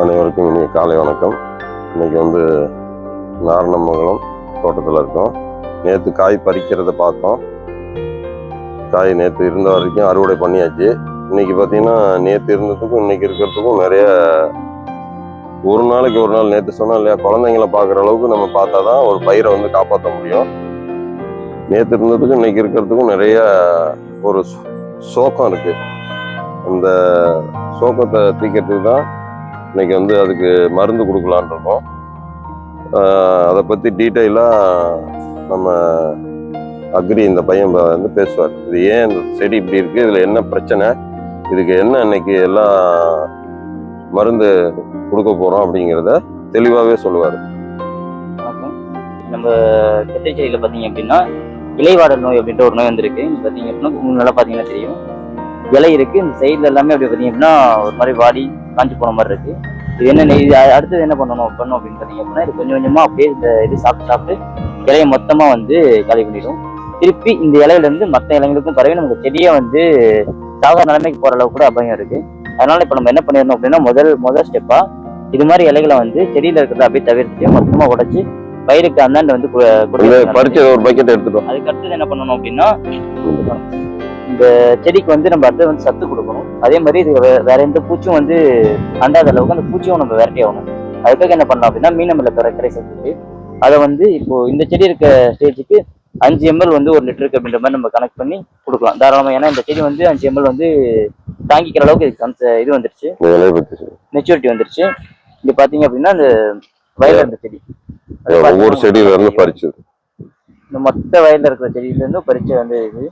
அனைவருக்கும் இனிய காலை வணக்கம். இன்னைக்கு வந்து நாரணமங்கலம் தோட்டத்தில் இருக்கோம். நேற்று காய் பறிக்கிறத பார்த்தோம். காய் நேற்று இருந்த வரைக்கும் அறுவடை பண்ணியாச்சு. இன்னைக்கு பார்த்தீங்கன்னா நேற்று இருந்ததுக்கும் இன்னைக்கு இருக்கிறதுக்கும் நிறைய ஒரு நாளைக்கு ஒரு நாள் நேற்று சொன்னால் இல்லையா குழந்தைங்கள பார்க்குற அளவுக்கு நம்ம பார்த்தா தான் ஒரு பயிரை வந்து காப்பாற்ற முடியும். நேற்று இருந்ததுக்கும் இன்னைக்கு இருக்கிறதுக்கும் நிறைய ஒரு சோகம் இருக்குது அந்த சோகத்தை தீக்கிறதுக்கு தான் இன்னைக்கு வந்து அதுக்கு மருந்து கொடுக்கலான் இருக்கோம். அதை பற்றி டீட்டெயிலாக நம்ம அக்ரி இந்த பையன் வந்து பேசுவார். இது ஏன் இந்த செடி இப்படி இருக்குது இதில் என்ன பிரச்சனை? இதுக்கு என்ன இன்னைக்கு எல்லாம் மருந்து கொடுக்க போகிறோம் அப்படிங்கிறத தெளிவாகவே சொல்லுவார். நம்ம கத்திரி செடியில் பார்த்தீங்க அப்படின்னா இலைவாடல் நோய் அப்படின்ற ஒரு நோய் வந்திருக்கு. பார்த்தீங்க அப்படின்னா நல்லா பார்த்தீங்கன்னா தெரியும். இலை இருக்கு. இந்த சைடில் எல்லாமே அப்படி பார்த்தீங்க அப்படின்னா ஒரு மாதிரி வாடி காஞ்சி போன மாதிரி இருக்கு. இது என்ன இது அடுத்தது என்ன பண்ணணும் பண்ணணும் அப்படின்னு பார்த்தீங்க அப்படின்னா இது கொஞ்சம் கொஞ்சமாக அப்படியே இந்த இது சாப்பிட்டு சாப்பிட்டு இலையை மொத்தமாக வந்து காலி பண்ணிடும் திருப்பி இந்த இலையில இருந்து மற்ற இலைங்களுக்கும் பரவி நமக்கு செடியை வந்து சாகர நிலைமைக்கு போகிற அளவுக்கு கூட அபாயம் இருக்கு. அதனால இப்போ நம்ம என்ன பண்ணிடணும் அப்படின்னா முதல் முதல் ஸ்டெப்பா இது மாதிரி இலைகளை வந்து செடியில இருக்கிறத அப்படியே தவிர்த்து மொத்தமா உடைச்சு பயிருக்கு அந்தாண்ட வந்து. பறிச்ச ஒரு பக்கெட் எடுத்துட்டோம். அதுக்கு அடுத்தது என்ன பண்ணணும் அப்படின்னா இந்த செடிக்கு வந்து நம்ம அடுத்து வந்து சத்து கொடுக்கணும். அதே மாதிரி இது வேற எந்த பூச்சும் வந்து அண்டாத அளவுக்கு அந்த பூச்சியும் நம்ம விரட்டி ஆகணும். அதுக்காக என்ன பண்ணலாம் அப்படின்னா மீனமில்ல கரை சேர்த்துட்டு அதை வந்து இப்போ இந்த செடி இருக்க ஸ்டேஜுக்கு அஞ்சு எம்எல் வந்து ஒரு லிட்டருக்கு அப்படின்ற மாதிரி நம்ம கனெக்ட் பண்ணி கொடுக்கலாம். தாராளமாக ஏன்னா இந்த செடி வந்து அஞ்சு எம்எல் வந்து தாங்கிக்கிற அளவுக்கு இதுக்கு அந்த இது வந்துருச்சு. மெச்சூரிட்டி வந்துருச்சு. இங்க பாத்தீங்க அப்படின்னா அந்த வயல்ல இருந்த செடி. ஒவ்வொரு செடியில இருந்து பறிச்சது. இந்த மொத்த வயல்ல இருக்கிற செடியில இருந்து பறிச்சு வந்து இது.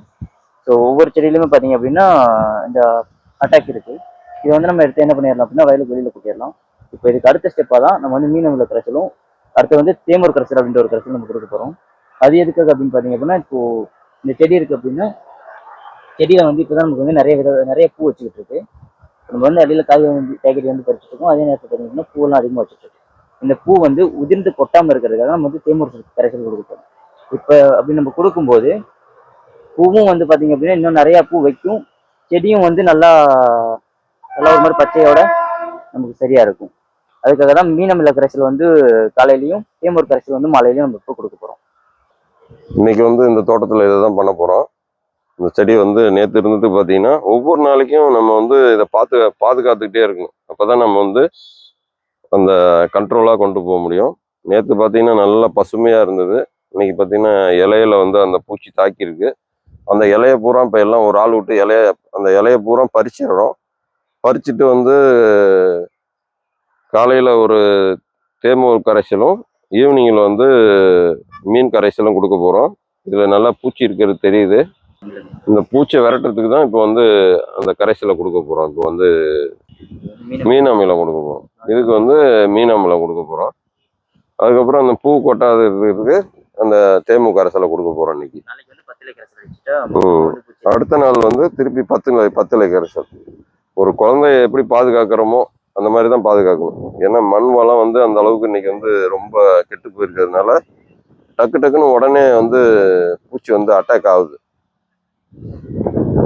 ஸோ ஒவ்வொரு செடியிலுமே பாத்தீங்க அப்படின்னா இந்த அட்டாக் இருக்கு. இது வந்து நம்ம எடுத்து என்ன பண்ணிடலாம் அப்படின்னா வயலுக்கு வெளியில கொட்டிடலாம் இப்போ இதுக்கு அடுத்த ஸ்டெப்பாக தான் நம்ம வந்து மீனவில் கரைச்சலும் அடுத்து வந்து தேமூர் கரைச்சல் அப்படின்ற ஒரு கரைச்சல் நம்ம கொடுக்க போகிறோம் அது எதுக்காக அப்படின்னு பார்த்தீங்க அப்படின்னா இப்போ இந்த செடி இருக்கு அப்படின்னா செடியில் வந்து இப்போதான் நமக்கு வந்து நிறைய வித நிறைய பூ வச்சுக்கிட்டு இருக்கு. நம்ம வந்து அடியில் காய் வந்து காய்கறி வந்து பறிச்சுட்டு இருக்கோம். அதே நேரத்தில் பார்த்தீங்கன்னா பூவெல்லாம் அதிகமாக வச்சுட்டு இந்த பூ வந்து உதிர்ந்து கொட்டாமல் இருக்கிறதுக்காக நம்ம வந்து தேமூர் கரைசல் கொடுப்போம் இப்போ அப்படி நம்ம கொடுக்கும்போது பூவும் வந்து பார்த்தீங்க அப்படின்னா இன்னும் நிறையா பூ வைக்கும். செடியும் வந்து நல்லா நல்லா ஒரு மாதிரி பச்சையோட நமக்கு சரியா இருக்கும். அதுக்காக தான் மீனமில்ல கரைசல் வந்து காலையிலையும் தேமூர் கரைசல் வந்து மாலையிலையும் நம்ம இப்போ கொடுக்க போகிறோம் இன்னைக்கு வந்து இந்த தோட்டத்தில் இதை தான் பண்ண போகிறோம் இந்த செடி வந்து நேற்று இருந்தது பார்த்தீங்கன்னா ஒவ்வொரு நாளைக்கும் நம்ம வந்து இதை பார்த்து பாதுகாத்துக்கிட்டே இருக்கணும். அப்போ தான் நம்ம வந்து அந்த கண்ட்ரோலாக கொண்டு போக முடியும். நேற்று பார்த்தீங்கன்னா நல்லா பசுமையாக இருந்தது. இன்னைக்கு பார்த்தீங்கன்னா இலையில வந்து அந்த பூச்சி தாக்கியிருக்கு. அந்த இலைய பூரா இப்போ எல்லாம் ஒரு ஆள் விட்டு இலைய அந்த இலைய பூரா பறிச்சிடுறோம். பறிச்சுட்டு வந்து காலையில் ஒரு தேமூர் கரைசலும் ஈவினிங்கில் வந்து மீன் கரைசலும் கொடுக்க போகிறோம் இதில் நல்லா பூச்சி இருக்கிறது தெரியுது. இந்த பூச்சை விரட்டுறதுக்கு தான் இப்போ வந்து அந்த கரைசலை கொடுக்க போகிறோம் இப்போ வந்து மீன் அமிலம் கொடுக்க போகிறோம் இதுக்கு வந்து மீன் அமிலம் கொடுக்க போகிறோம் அதுக்கப்புறம் அந்த பூ கொட்டாததுக்கு இருக்கிறதுக்கு அந்த தேமு கரைசலை கொடுக்க போகிறோம் இன்னைக்கு. அடுத்த நாள் வந்து திருப்பி பத்து பத்திலை கரைசல் ஒரு குழந்தைய எப்படி பாதுகாக்கிறோமோ அந்த மாதிரி தான் பாதுகாக்கணும். ஏன்னா மண் வளம் வந்து அந்த அளவுக்கு இன்னைக்கு வந்து ரொம்ப கெட்டு போயிருக்கிறதுனால டக்கு டக்குன்னு உடனே வந்து பூச்சி வந்து அட்டாக் ஆகுது.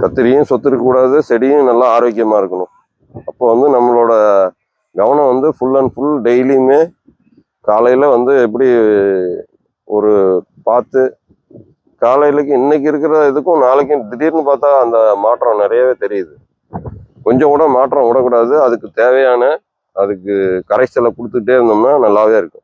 கத்திரியும் சொத்து இருக்கக்கூடாது செடியும் நல்லா ஆரோக்கியமாக இருக்கணும். அப்போ வந்து நம்மளோட கவனம் வந்து ஃபுல் அண்ட் ஃபுல் டெய்லியுமே காலையில் வந்து எப்படி ஒரு பார்த்து காலையிலக்கு இன்னைக்கு இருக்கிற இதுக்கும் நாளைக்கும் திடீர்னு பார்த்தா அந்த மாற்றம் நிறையவே தெரியுது. கொஞ்சம் கூட மாற்றம் விடக்கூடாது. அதுக்கு தேவையான அதுக்கு கரைச்சலை கொடுத்துட்டே இருந்தோம்னா நல்லாவே இருக்கும்.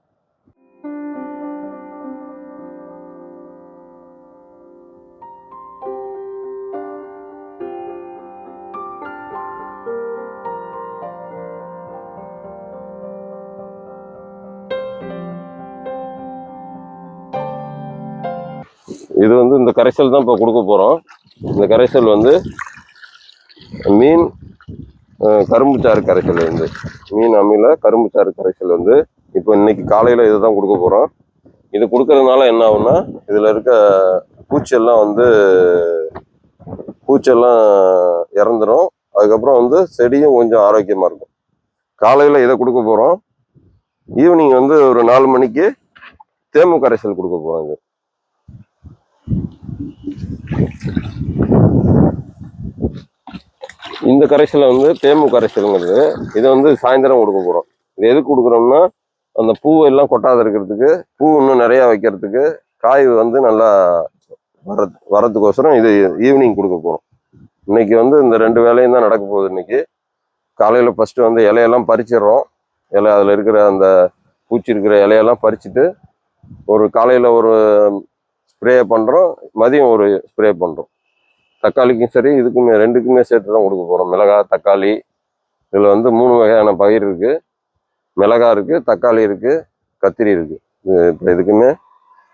இது வந்து இந்த கரைசல் தான் இப்போ கொடுக்க போகிறோம் இந்த கரைசல் வந்து மீன் கரும்பு கரும்புச்சாறு கரைசல் வந்து. மீன் அமில கரும்புச்சாறு கரைசல் வந்து இப்போ இன்னைக்கு காலையில் இதை தான் கொடுக்க போகிறோம் இது கொடுக்கறதுனால என்ன ஆகும்னா இதில் இருக்க பூச்செல்லாம் வந்து பூச்செல்லாம் இறந்துரும். அதுக்கப்புறம் வந்து செடியும் கொஞ்சம் ஆரோக்கியமாக இருக்கும். காலையில் இதை கொடுக்க போகிறோம் ஈவினிங் வந்து ஒரு நாலு மணிக்கு தேமு கரைசல் கொடுக்க போகிறோம் இந்த கரைசலை வந்து தேமு கரைசலுங்கிறது. இதை வந்து சாயந்தரம் கொடுக்க போகிறோம் இது எதுக்கு கொடுக்குறோம்னா அந்த பூ எல்லாம் கொட்டாத இருக்கிறதுக்கு பூ இன்னும் நிறையா வைக்கிறதுக்கு காய் வந்து நல்லா வர வரதுக்கோசரம் இது ஈவினிங் கொடுக்க போகிறோம் இன்னைக்கு வந்து இந்த ரெண்டு வேலையும் தான் நடக்க போகுது இன்னைக்கு. காலையில் ஃபஸ்ட்டு வந்து இலையெல்லாம் பறிச்சிடுறோம். இலை அதில் இருக்கிற அந்த பூச்சி இருக்கிற இலையெல்லாம் பறிச்சுட்டு ஒரு காலையில் ஒரு ஸ்ப்ரே பண்ணுறோம் மதியம் ஒரு ஸ்ப்ரே பண்ணுறோம் தக்காளிக்கும் சரி இதுக்குமே ரெண்டுக்குமே சேர்த்து தான் கொடுக்க போகிறோம் மிளகாய் தக்காளி இதில் வந்து மூணு வகையான பயிர் இருக்குது மிளகாய் இருக்குது தக்காளி இருக்குது கத்திரி இருக்குது இப்போ இதுக்குமே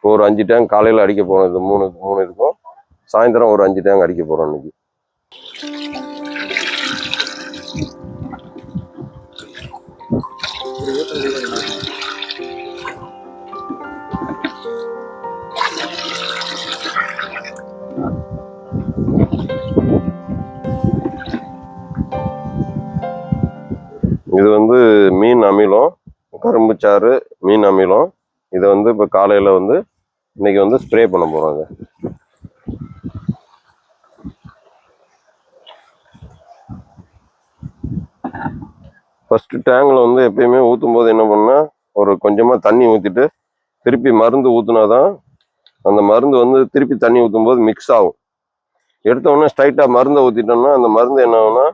ஒரு அஞ்சு டேங்க் காலையில் அடிக்க போகிறோம் இது மூணு மூணு இதுக்கும். சாயந்தரம் ஒரு அஞ்சு டேங்க் அடிக்க போகிறோம் இன்னைக்கு. இது வந்து மீன் அமிலம் கரும்பு சாறு மீன் அமிலம். இதை வந்து இப்போ காலையில் வந்து இன்னைக்கு வந்து ஸ்ப்ரே பண்ண போகிறாங்க ஃபஸ்ட்டு டேங்கில் வந்து எப்பயுமே ஊற்றும் போது என்ன பண்ணால் ஒரு கொஞ்சமாக தண்ணி ஊற்றிட்டு திருப்பி மருந்து ஊற்றினா தான் அந்த மருந்து வந்து திருப்பி தண்ணி ஊற்றும் போது மிக்ஸ் ஆகும். எடுத்தோடனே ஸ்ட்ரைட்டாக மருந்தை ஊற்றிட்டோம்னா அந்த மருந்து என்ன ஆகுனா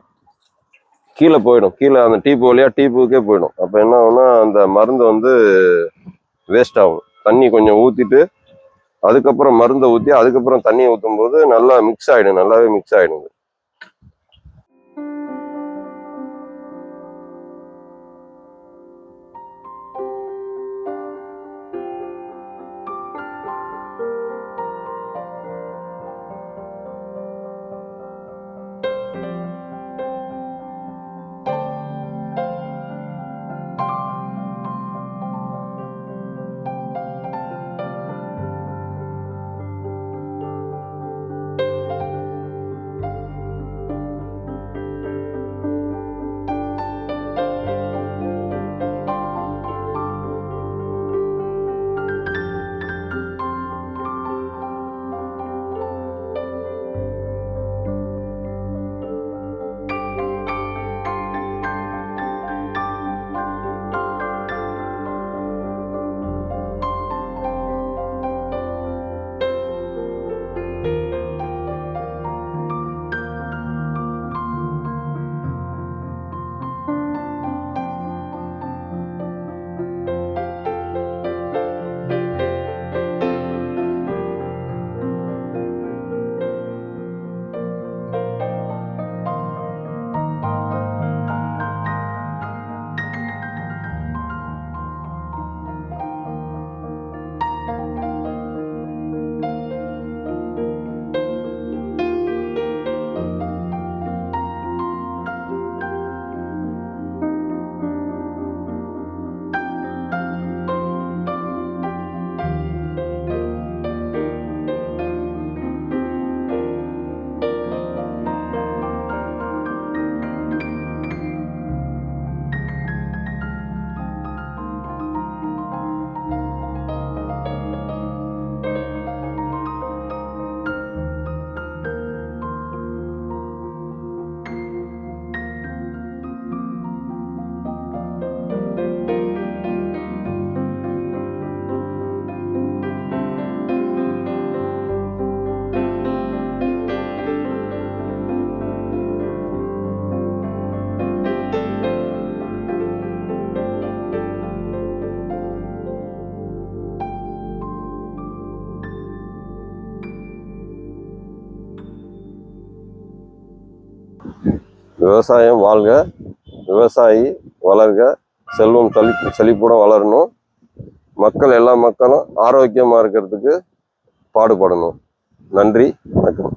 கீழே போயிடும். கீழே அந்த டீப்பு வழியாக டீப்புக்கே போயிடும். அப்போ என்ன ஆகும்னா அந்த மருந்து வந்து வேஸ்ட் ஆகும். தண்ணி கொஞ்சம் ஊற்றிட்டு அதுக்கப்புறம் மருந்தை ஊற்றி அதுக்கப்புறம் தண்ணியை ஊற்றும் போது நல்லா மிக்ஸ் ஆகிடும் நல்லாவே மிக்ஸ் ஆகிடும் விவசாயம் வாழ்க விவசாயி வளர்க செல்வம் செழி செழிப்புடன் வளரணும். மக்கள் எல்லா மக்களும் ஆரோக்கியமாக இருக்கிறதுக்கு பாடுபடணும். நன்றி வணக்கம்.